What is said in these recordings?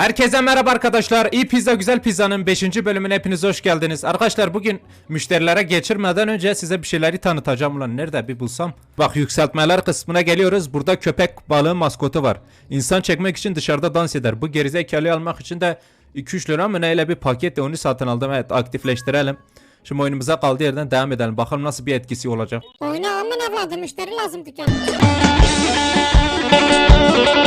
Herkese merhaba arkadaşlar. İyi Pizza Güzel Pizza'nın 5. bölümüne hepiniz hoş geldiniz. Arkadaşlar bugün müşterilere geçirmeden önce size bir şeyleri tanıtacağım. Ulan nerede bir bulsam. Bak yükseltmeler kısmına geliyoruz. Burada köpek balığı maskotu var. İnsan çekmek için dışarıda dans eder. Bu gerizekalıyı almak için de 2-3 lira mı neyle bir paketle onu satın aldım. Evet aktifleştirelim. Şimdi oyunumuza kaldığı yerden devam edelim. Bakalım nasıl bir etkisi olacak. Oyna aman evladım müşteri lazım dükkana.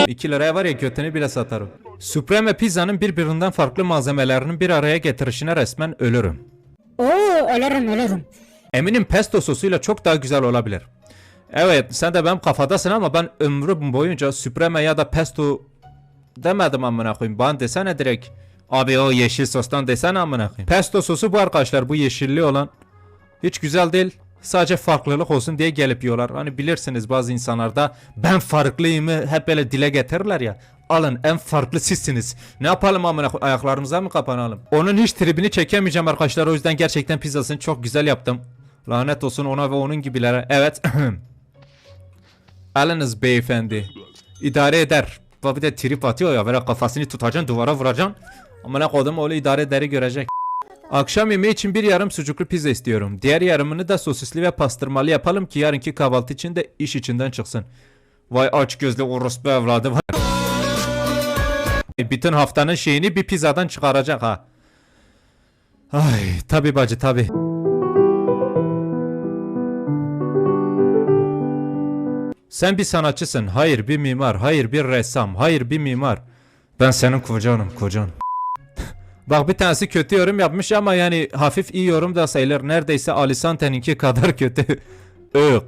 2 liraya var ya götünü bile satarım. Supreme Pizza'nın birbirinden farklı malzemelerinin bir araya getirişine resmen ölürüm. Oo ölürüm ölürüm. Eminim pesto sosuyla çok daha güzel olabilir. Evet sen de benim kafadasın ama ben ömrüm boyunca Supreme ya da pesto demedim amına koyayım. Bana desene direkt. Abi o yeşil sostan desene amına koyayım. Pesto sosu bu arkadaşlar bu yeşilli olan. Hiç güzel değil. Sadece farklılık olsun diye gelip yiyorlar. Hani bilirsiniz bazı insanlarda ben farklıyımı hep böyle dile getirirler ya. Alın en farklı sizsiniz. Ne yapalım amına ayaklarımıza mı kapanalım? Onun hiç tribini çekemeyeceğim arkadaşlar. O yüzden gerçekten pizzasını çok güzel yaptım. Lanet olsun ona ve onun gibilere. Evet. Alınız beyefendi. İdare eder. Bir de trip atıyor ya. Böyle kafasını tutacaksın duvara vuracaksın. Amına kodum oğlu idare ederi görecek. Akşam yemeği için bir yarım sucuklu pizza istiyorum. Diğer yarımını da sosisli ve pastırmalı yapalım ki yarınki kahvaltı için de iş içinden çıksın. Vay aç gözlü orospu evladı var. Bütün haftanın şeyini bir pizzadan çıkaracak ha. Ay tabi bacı tabi. Sen bir sanatçısın. Hayır bir mimar. Hayır bir ressam. Hayır bir mimar. Ben senin kocanım kocan. Bak bir tanesi kötü yorum yapmış ama yani hafif iyi yorum da sayılır. Neredeyse Alisante'ninki kadar kötü. Iık.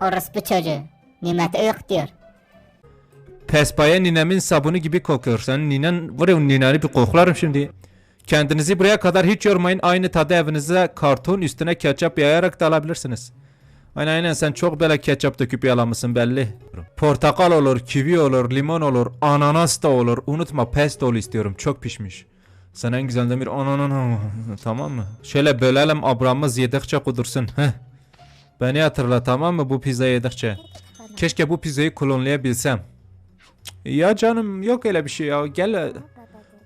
Orospu çocuğu. Nimet ık diyor. Pespaya ninemin sabunu gibi kokuyor. Senin ninen var ya nineni bir koklarım şimdi. Kendinizi buraya kadar hiç yormayın. Aynı tadı evinize karton üstüne ketçap yayarak da alabilirsiniz. Aynen aynen sen çok böyle ketçap döküp yalamışsın belli. Portakal olur, kivi olur, limon olur, ananas da olur. Unutma pestolu istiyorum. Çok pişmiş. Sen en güzel bir ananan tamam mı? Şöyle bölelim abramız yedikçe kudursun. Heh. Beni hatırla tamam mı bu pizza yedikçe? Keşke bu pizzayı klonlayabilsem. Ya canım yok öyle bir şey ya. Gel.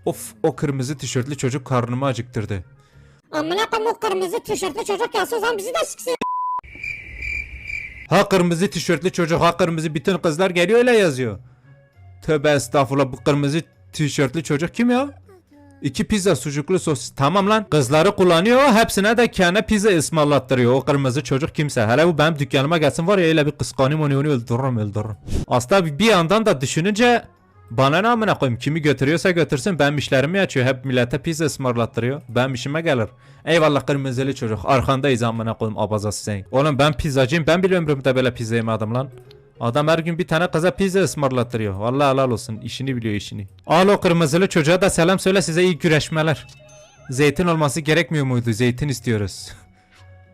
Of o kırmızı tişörtlü çocuk karnımı acıktırdı. Amına koyayım o kırmızı tişörtlü çocuk gelse o zaman bizi de siksin. Ha kırmızı tişörtlü çocuk ha kırmızı bütün kızlar geliyor öyle yazıyor. Tövbe estağfurullah bu kırmızı tişörtlü çocuk kim ya? İki pizza sucuklu sos. Tamam lan kızları kullanıyor hepsine de kendi pizza ısmarlattırıyor. O kırmızı çocuk kimse. Hele bu benim dükkanıma gelsin var ya öyle bir kıskanayım onu onu öldürürüm öldürürüm. Aslında bir- yandan da düşününce bana ne amına koyayım kimi götürüyorsa götürsün benim işlerimi açıyor. Hep millete pizza ısmarlattırıyor. Benim işime gelir. Eyvallah kırmızılı çocuk arkandayız amına koyayım abazası sen. Oğlum ben pizzacıyım ben bile ömrümde böyle pizza yemedim lan. Adam her gün bir tane kıza pizza ısmarlattırıyor. Vallahi helal olsun. işini biliyor işini. Al o kırmızılı çocuğa da selam söyle size iyi güreşmeler. Zeytin olması gerekmiyor muydu? Zeytin istiyoruz.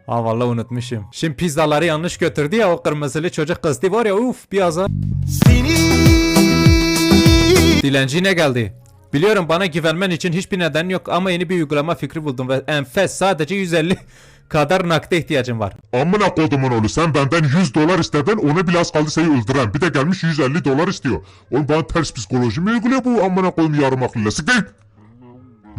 Ha vallahi unutmuşum. Şimdi pizzaları yanlış götürdü ya o kırmızılı çocuk kızdı var ya uf bir azar. Dilenci ne geldi? Biliyorum bana güvenmen için hiçbir neden yok ama yeni bir uygulama fikri buldum ve enfes sadece 150 kadar nakde ihtiyacım var. Amına kodumun oğlu sen benden 100 dolar istedin onu bile az kaldı seni öldüren. Bir de gelmiş 150 dolar istiyor. Oğlum bana ters psikoloji mi uyguluyor bu amına koyayım yarım akıllı sikeyim.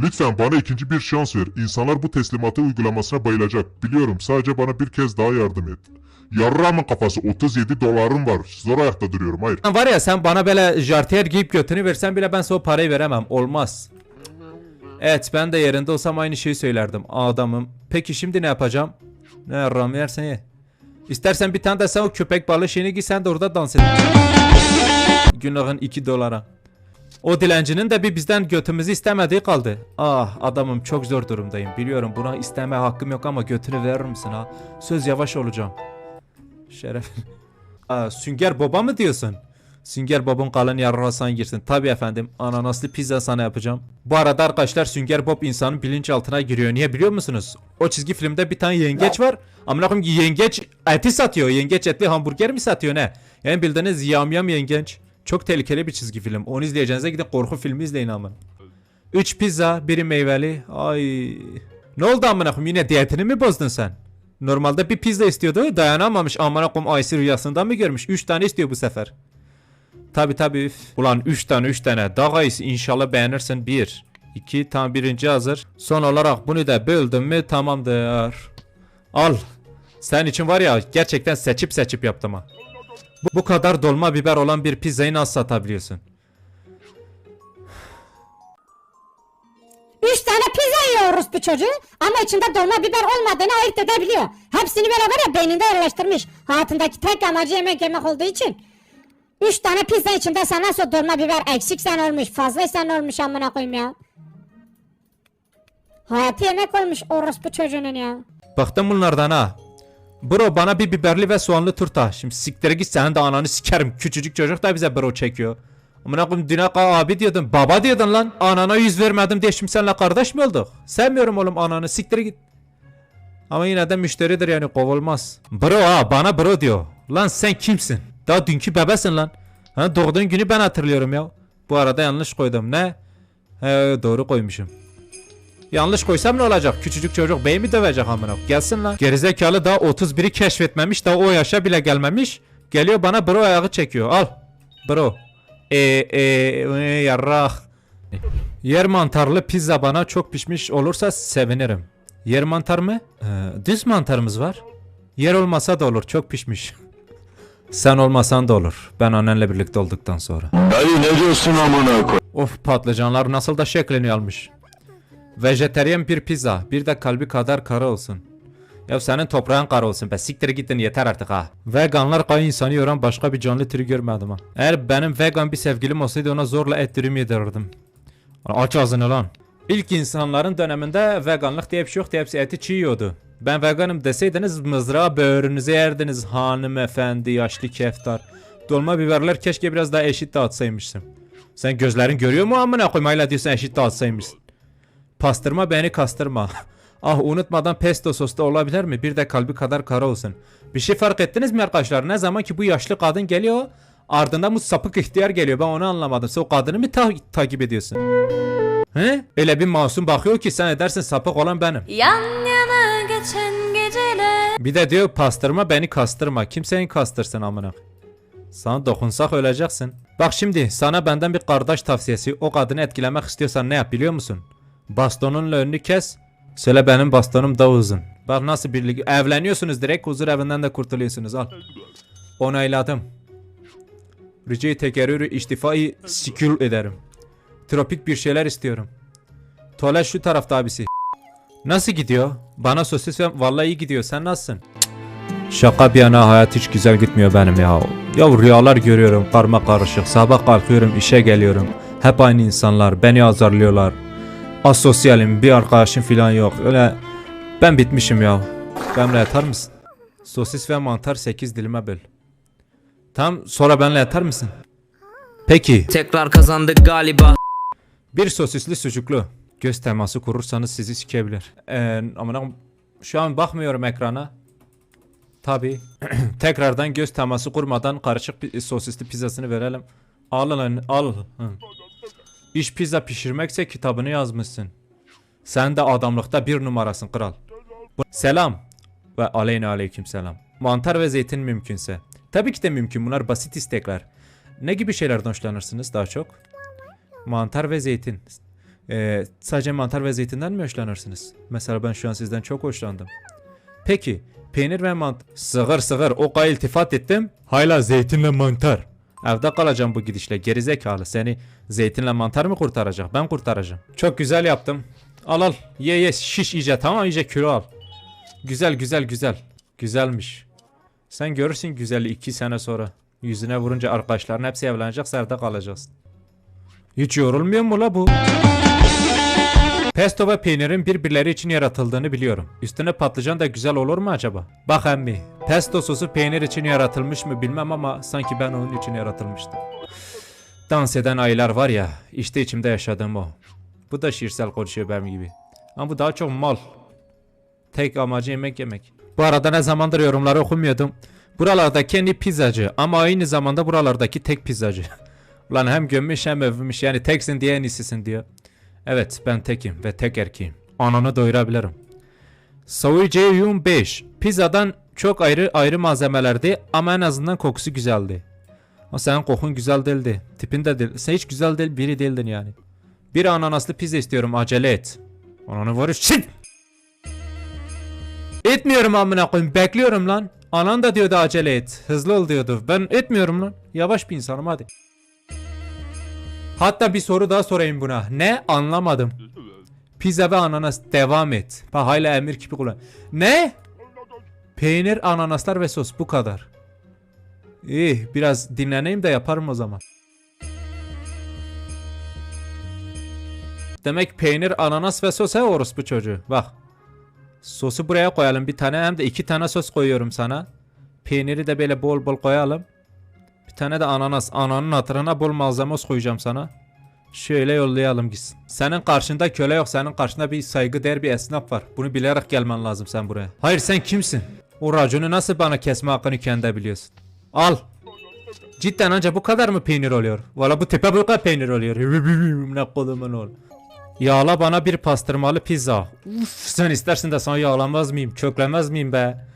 Lütfen bana ikinci bir şans ver. İnsanlar bu teslimatı uygulamasına bayılacak. Biliyorum sadece bana bir kez daha yardım et. Yarramın kafası 37 dolarım var. Zor ayakta duruyorum hayır. Var ya sen bana böyle jartiyer giyip götünü versen bile ben sana o parayı veremem. Olmaz. Evet ben de yerinde olsam aynı şeyi söylerdim. Adamım. Peki şimdi ne yapacağım? Ne yarram yersen ye. İstersen bir tane de sen o köpek balığı şeyini giy sen de orada dans et. Günahın 2 dolara. O dilencinin de bir bizden götümüzü istemediği kaldı. Ah adamım çok zor durumdayım. Biliyorum buna isteme hakkım yok ama götünü verir misin ha? Söz yavaş olacağım. Şeref. Aa, Sünger Baba mı diyorsun? Sünger Bob'un kalın yarrağına girsin. Tabi efendim ananaslı pizza sana yapacağım. Bu arada arkadaşlar Sünger Bob insanın bilinçaltına giriyor. Niye biliyor musunuz? O çizgi filmde bir tane yengeç var. Amına koyayım yengeç eti satıyor. Yengeç etli hamburger mi satıyor ne? Yani bildiğiniz yam yam yengeç. Çok tehlikeli bir çizgi film. Onu izleyeceğinize gidin korku filmi izleyin amın. 3 pizza, biri meyveli. Ay. Ne oldu amına koyayım yine diyetini mi bozdun sen? Normalde bir pizza istiyordu dayanamamış amına koyayım Aysi rüyasında mı görmüş? 3 tane istiyor bu sefer. Tabi tabi üf. Ulan 3 tane 3 tane. Daha iyisi inşallah beğenirsin. 1. 2 tam birinci hazır. Son olarak bunu da böldüm mü tamamdır. Al. Sen için var ya gerçekten seçip seçip yaptım ha. Bu, bu kadar dolma biber olan bir pizzayı nasıl satabiliyorsun? Üç tane pizza yiyoruz bu çocuğu ama içinde dolma biber olmadığını ayırt edebiliyor. Hepsini böyle var ya beyninde yerleştirmiş. Hayatındaki tek amacı yemek yemek olduğu için. Üç tane pizza içinde sen nasıl dolma biber eksik sen olmuş fazla sen olmuş amına koyayım ya. Hayatı yemek olmuş orospu çocuğunun ya. Bıktım bunlardan ha. Bro bana bir biberli ve soğanlı turta. Şimdi siktir git senin de ananı sikerim. Küçücük çocuk da bize bro çekiyor. Amına koyayım düne abi diyordun. Baba diyordun lan. Anana yüz vermedim diye şimdi seninle kardeş mi olduk? Sevmiyorum oğlum ananı siktir git. Ama yine de müşteridir yani kovulmaz. Bro ha bana bro diyor. Lan sen kimsin? Daha dünkü bebesin lan. Ha doğduğun günü ben hatırlıyorum ya. Bu arada yanlış koydum ne? He doğru koymuşum. Yanlış koysam ne olacak? Küçücük çocuk bey mi dövecek amına? Gelsin lan. Gerizekalı daha 31'i keşfetmemiş daha o yaşa bile gelmemiş. Geliyor bana bro ayağı çekiyor. Al. Bro. E e, e. Yer mantarlı pizza bana çok pişmiş olursa sevinirim. Yer mantar mı? Ee, düz mantarımız var. Yer olmasa da olur çok pişmiş. Sen olmasan da olur. Ben annenle birlikte olduktan sonra. Dayı ne diyorsun amına koy? Of patlıcanlar nasıl da şeklini almış. Vejeteryan bir pizza. Bir de kalbi kadar kara olsun. Ya senin toprağın kara olsun be. Siktir gittin yeter artık ha. Veganlar kayı insanı yoran başka bir canlı türü görmedim ha. Eğer benim vegan bir sevgilim olsaydı ona zorla et dürüm yedirirdim. Aç ağzını lan. İlk insanların döneminde veganlık diye bir şey yoktu. Hepsi eti çiğ yiyordu. Ben veganım deseydiniz mızrağı böğrünüze yerdiniz hanımefendi yaşlı keftar. Dolma biberler keşke biraz daha eşit dağıtsaymışsın. Sen gözlerin görüyor mu amına koyayım hala diyorsun eşit dağıtsaymışsın. Pastırma beni kastırma. ah unutmadan pesto sosta olabilir mi? Bir de kalbi kadar kara olsun. Bir şey fark ettiniz mi arkadaşlar? Ne zaman ki bu yaşlı kadın geliyor ardından bu sapık ihtiyar geliyor. Ben onu anlamadım. Sen o kadını mı ta- takip ediyorsun? He? Öyle bir masum bakıyor ki sen edersin sapık olan benim. Yan yana geçen geceler Bir de diyor pastırma beni kastırma. Kimseyi kastırsın amına. Sana dokunsak öleceksin. Bak şimdi sana benden bir kardeş tavsiyesi. O kadını etkilemek istiyorsan ne yap biliyor musun? Bastonunla önünü kes. Söyle benim bastonum daha uzun. Bak nasıl birlik evleniyorsunuz direkt huzur evinden de kurtuluyorsunuz al. Onayladım. Rica tekerrürü istifayı sikül ederim. Tropik bir şeyler istiyorum. Tuvalet şu tarafta abisi. Nasıl gidiyor? Bana sosis ve vallahi iyi gidiyor. Sen nasılsın? Şaka bir yana hayat hiç güzel gitmiyor benim ya. Ya rüyalar görüyorum karma karışık. Sabah kalkıyorum işe geliyorum. Hep aynı insanlar beni azarlıyorlar. Asosyalim bir arkadaşım falan yok. Öyle ben bitmişim ya. Benimle yatar mısın? Sosis ve mantar 8 dilime böl. Tam sonra benimle yatar mısın? Peki. Tekrar kazandık galiba. Bir sosisli sucuklu. Göz teması kurursanız sizi sikebilir. Ee, amına şu an bakmıyorum ekrana. Tabi. Tekrardan göz teması kurmadan karışık sosisli pizzasını verelim. Al lan al. Hı. İş pizza pişirmekse kitabını yazmışsın. Sen de adamlıkta bir numarasın kral. Selam. Ve aleyna aleyküm selam. Mantar ve zeytin mümkünse. Tabii ki de mümkün bunlar basit istekler. Ne gibi şeylerden hoşlanırsınız daha çok? Mantar ve zeytin. Ee, sadece mantar ve zeytinden mi hoşlanırsınız? Mesela ben şu an sizden çok hoşlandım. Peki peynir ve mantar. Sığır sığır oka iltifat ettim. Hala zeytinle mantar. Evde kalacağım bu gidişle gerizekalı seni zeytinle mantar mı kurtaracak? Ben kurtaracağım. Çok güzel yaptım. Al al ye ye şiş iyice tamam iyice kilo al. Güzel güzel güzel. Güzelmiş. Sen görürsün güzeli iki sene sonra. Yüzüne vurunca arkadaşların hepsi evlenecek sen evde kalacaksın. Hiç yorulmuyor mu la bu? Pesto ve peynirin birbirleri için yaratıldığını biliyorum. Üstüne patlıcan da güzel olur mu acaba? Bak emmi, pesto sosu peynir için yaratılmış mı bilmem ama sanki ben onun için yaratılmıştım. Dans eden aylar var ya, işte içimde yaşadığım o. Bu da şiirsel konuşuyor benim gibi. Ama bu daha çok mal. Tek amacı yemek yemek. Bu arada ne zamandır yorumları okumuyordum. Buralarda kendi pizzacı ama aynı zamanda buralardaki tek pizzacı. Ulan hem gömmüş hem övmüş yani teksin diye en iyisisin diyor. Evet ben tekim ve tek erkeğim. Ananı doyurabilirim. Savuyceğim 5. Pizzadan çok ayrı ayrı malzemelerdi ama en azından kokusu güzeldi. Ama senin kokun güzel değildi. Tipin de değil. Sen hiç güzel değil biri değildin yani. Bir ananaslı pizza istiyorum acele et. Ananı var ya, shit! Etmiyorum amına koyayım bekliyorum lan. Anan da diyordu acele et. Hızlı ol diyordu. Ben etmiyorum lan. Yavaş bir insanım hadi. Hatta bir soru daha sorayım buna. Ne? Anlamadım. Pizza ve ananas devam et. Bak hala emir gibi kullan. Ne? Peynir, ananaslar ve sos bu kadar. İyi biraz dinleneyim de yaparım o zaman. Demek peynir, ananas ve sos he orospu çocuğu. Bak. Sosu buraya koyalım bir tane hem de iki tane sos koyuyorum sana. Peyniri de böyle bol bol koyalım. Bir tane de ananas. Ananın hatırına bol malzeme koyacağım sana. Şöyle yollayalım gitsin. Senin karşında köle yok. Senin karşında bir saygıdeğer bir esnaf var. Bunu bilerek gelmen lazım sen buraya. Hayır sen kimsin? O raconu nasıl bana kesme hakkını kendi biliyorsun? Al. Cidden anca bu kadar mı peynir oluyor? Valla bu tepe bu kadar peynir oluyor. ne kodumun ol. Yağla bana bir pastırmalı pizza. Uf, sen istersin de sana yağlamaz mıyım? Köklemez miyim be?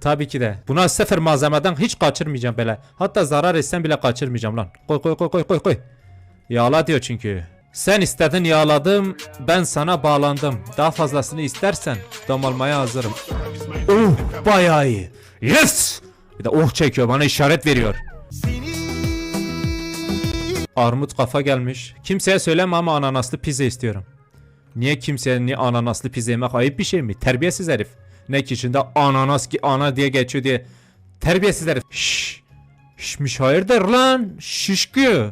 Tabii ki de. Buna sıfır malzemeden hiç kaçırmayacağım böyle. Hatta zarar etsen bile kaçırmayacağım lan. Koy koy koy koy koy koy. Yağla diyor çünkü. Sen istedin yağladım, ben sana bağlandım. Daha fazlasını istersen damalmaya hazırım. Oh bayağı iyi. Yes! Bir de oh çekiyor bana işaret veriyor. Armut kafa gelmiş. Kimseye söyleme ama ananaslı pizza istiyorum. Niye kimseye niye ananaslı pizza yemek ayıp bir şey mi? Terbiyesiz herif. Ne ki içinde ananas ki ana diye geçiyor diye. Terbiyesiz herif. Şşş. Şşmiş hayırdır lan? Şişki.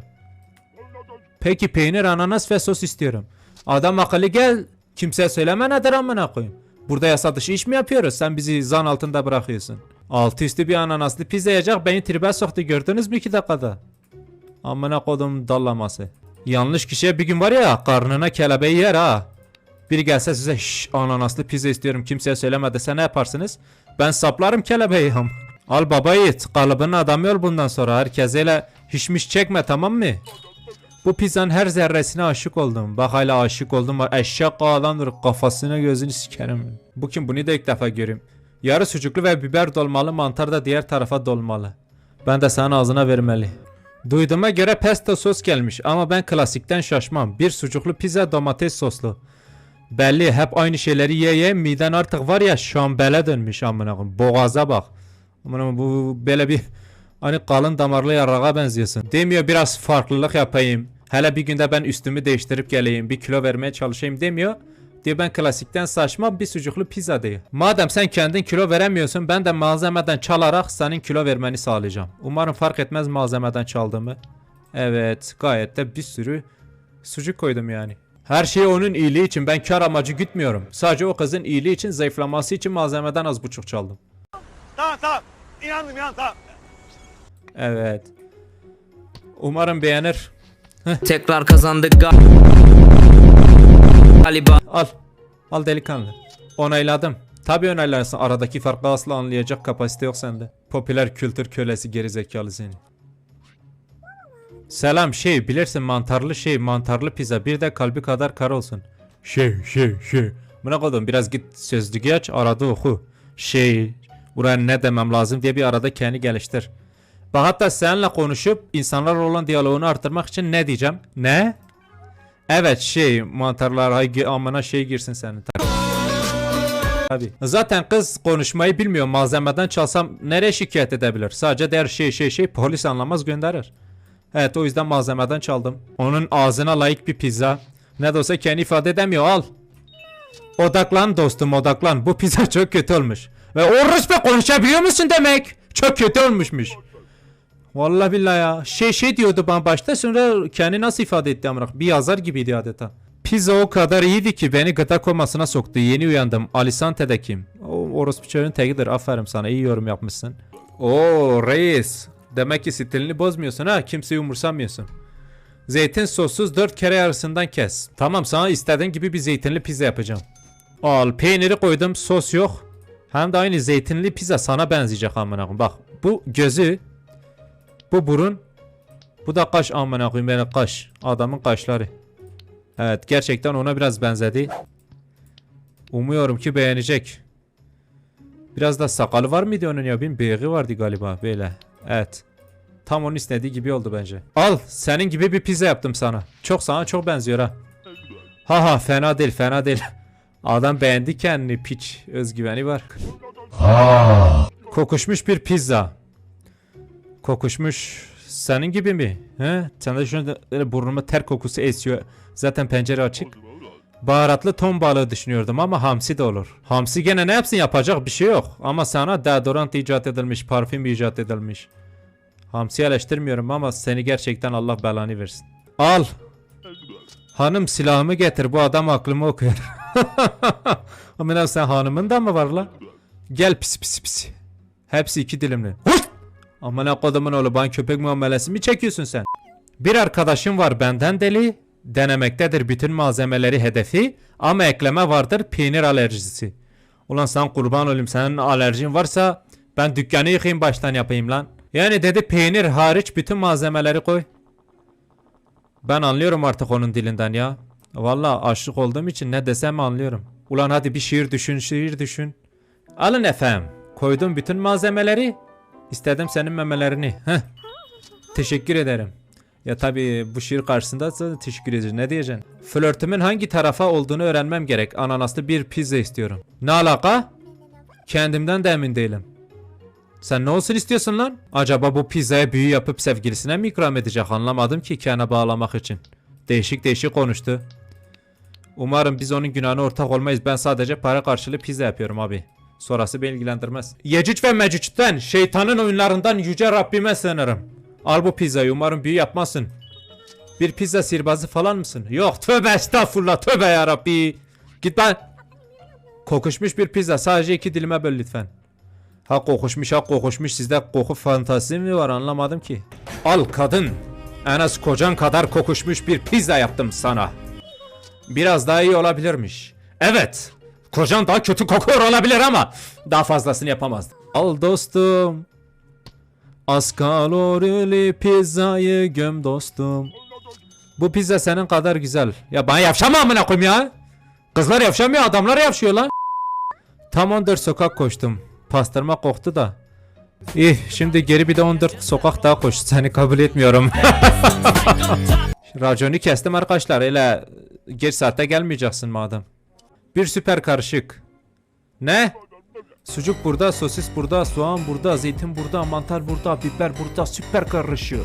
Peki peynir, ananas ve sos istiyorum. Adam akıllı gel. Kimseye söyleme nedir amına koyayım. Burada yasa dışı iş mi yapıyoruz? Sen bizi zan altında bırakıyorsun. Altı üstü bir ananaslı pizza yiyecek beni tribe soktu gördünüz mü iki dakikada? Amına kodum dallaması. Yanlış kişiye bir gün var ya karnına kelebeği yer ha. Biri gelse size şş ananaslı pizza istiyorum kimseye söyleme dese ne yaparsınız? Ben saplarım kelebeği ham. Al baba yiğit kalıbının adamı ol bundan sonra herkeseyle hişmiş çekme tamam mı? Bu pizzanın her zerresine aşık oldum. Bak hala aşık oldum var. Eşek ağlanır kafasına gözünü sikerim. Bu kim bunu da ilk defa göreyim. Yarı sucuklu ve biber dolmalı mantar da diğer tarafa dolmalı. Ben de sana ağzına vermeli. Duyduğuma göre pesto sos gelmiş ama ben klasikten şaşmam. Bir sucuklu pizza domates soslu. Belli hep aynı şeyleri ye ye miden artık var ya şambele dönmüş amına. Boğaza bak. Amına bu böyle bir hani kalın damarlı yarağa benziyorsun. Demiyor biraz farklılık yapayım. Hele bir günde ben üstümü değiştirip geleyim. Bir kilo vermeye çalışayım demiyor. Diyor ben klasikten saçma bir sucuklu pizza diyor. Madem sen kendin kilo veremiyorsun ben de malzemeden çalarak senin kilo vermeni sağlayacağım. Umarım fark etmez malzemeden çaldığımı. Evet gayet de bir sürü sucuk koydum yani. Her şeyi onun iyiliği için ben kar amacı gütmüyorum. Sadece o kızın iyiliği için zayıflaması için malzemeden az buçuk çaldım. Tamam tamam. İnandım inandım tamam. Evet. Umarım beğenir. Tekrar kazandık ga- galiba. Al. Al delikanlı. Onayladım. Tabi onaylarsın. Aradaki farkı asla anlayacak kapasite yok sende. Popüler kültür kölesi gerizekalı seni. Selam şey bilirsin mantarlı şey mantarlı pizza bir de kalbi kadar kar olsun. Şey şey şey. Buna koydum biraz git sözlüğü aç arada oku. Şey buraya ne demem lazım diye bir arada kendi geliştir. Bak hatta seninle konuşup insanlarla olan diyaloğunu arttırmak için ne diyeceğim? Ne? Evet şey mantarlar ay gi- amına şey girsin senin Tabii. Zaten kız konuşmayı bilmiyor. Malzemeden çalsam nereye şikayet edebilir? Sadece der şey şey şey polis anlamaz gönderir. Evet o yüzden malzemeden çaldım. Onun ağzına layık bir pizza. Ne de olsa kendi ifade edemiyor al. Odaklan dostum odaklan. Bu pizza çok kötü olmuş. Ve oruç konuşabiliyor musun demek? Çok kötü olmuşmuş. Vallahi billahi ya. Şey şey diyordu bana başta sonra kendi nasıl ifade etti amına. Bir yazar gibiydi adeta. Pizza o kadar iyiydi ki beni gıda komasına soktu. Yeni uyandım. Alisante'de kim? O orospu çocuğun tekidir. Aferin sana. iyi yorum yapmışsın. Oo reis. Demek ki stilini bozmuyorsun ha. Kimseyi umursamıyorsun. Zeytin sossuz 4 kere yarısından kes. Tamam sana istediğin gibi bir zeytinli pizza yapacağım. Al peyniri koydum sos yok. Hem de aynı zeytinli pizza sana benzeyecek amına koyayım. Bak bu gözü bu burun. Bu da kaş amına koyayım böyle kaş. Adamın kaşları. Evet gerçekten ona biraz benzedi. Umuyorum ki beğenecek. Biraz da sakalı var mıydı onun ya? Bir bıyığı vardı galiba böyle. Evet. Tam onun istediği gibi oldu bence. Al senin gibi bir pizza yaptım sana. Çok sana çok benziyor ha. Ha ha fena değil fena değil. Adam beğendi kendini piç. Özgüveni var. Kokuşmuş bir pizza. Kokuşmuş senin gibi mi? He? Sen de şunu burnuma ter kokusu esiyor. Zaten pencere açık. Baharatlı ton balığı düşünüyordum ama hamsi de olur. Hamsi gene ne yapsın yapacak bir şey yok. Ama sana deodorant icat edilmiş, parfüm icat edilmiş. Hamsi eleştirmiyorum ama seni gerçekten Allah belanı versin. Al. Hanım silahımı getir bu adam aklımı okuyor. Amına sen hanımın da mı var lan? Gel pis pis pis. Hepsi iki dilimli. Amına kodumun oğlu bana köpek muamelesi mi çekiyorsun sen? Bir arkadaşım var benden deli. Denemektedir bütün malzemeleri hedefi. Ama ekleme vardır peynir alerjisi. Ulan sen kurban olayım senin alerjin varsa ben dükkanı yıkayayım baştan yapayım lan. Yani dedi peynir hariç bütün malzemeleri koy. Ben anlıyorum artık onun dilinden ya. Valla aşık olduğum için ne desem anlıyorum. Ulan hadi bir şiir düşün şiir düşün. Alın efendim. Koydum bütün malzemeleri. İstedim senin memelerini. Heh. Teşekkür ederim. Ya tabii bu şiir karşısında da teşekkür edeceğim. Ne diyeceksin? Flörtümün hangi tarafa olduğunu öğrenmem gerek. Ananaslı bir pizza istiyorum. Ne alaka? Kendimden de emin değilim. Sen ne olsun istiyorsun lan? Acaba bu pizzaya büyü yapıp sevgilisine mi ikram edecek anlamadım ki kendine bağlamak için. Değişik değişik konuştu. Umarım biz onun günahına ortak olmayız. Ben sadece para karşılığı pizza yapıyorum abi. Sonrası beni ilgilendirmez. Yecüc ve Mecüc'ten, şeytanın oyunlarından yüce Rabbime sığınırım. Al bu pizzayı umarım büyü yapmazsın. Bir pizza sihirbazı falan mısın? Yok tövbe estağfurullah tövbe ya Rabbi. Git lan. Kokuşmuş bir pizza sadece iki dilime böl lütfen. Ha kokuşmuş ha kokuşmuş sizde koku fantazisi mi var anlamadım ki. Al kadın. En az kocan kadar kokuşmuş bir pizza yaptım sana. Biraz daha iyi olabilirmiş. Evet. Kocan daha kötü kokuyor olabilir ama daha fazlasını yapamazdı. Al dostum. Az kalorili pizzayı göm dostum. Bu pizza senin kadar güzel. Ya bana yavşama amına koyayım ya. Kızlar yavşamıyor adamlar yavşıyor lan. Tam 14 sokak koştum. Pastırma koktu da. İyi şimdi geri bir de 14 sokak daha koş. Seni kabul etmiyorum. Raconu kestim arkadaşlar. Öyle geç saatte gelmeyeceksin madem. Bir süper karışık. Ne? Sucuk burada, sosis burada, soğan burada, zeytin burada, mantar burada, biber burada, süper karışık.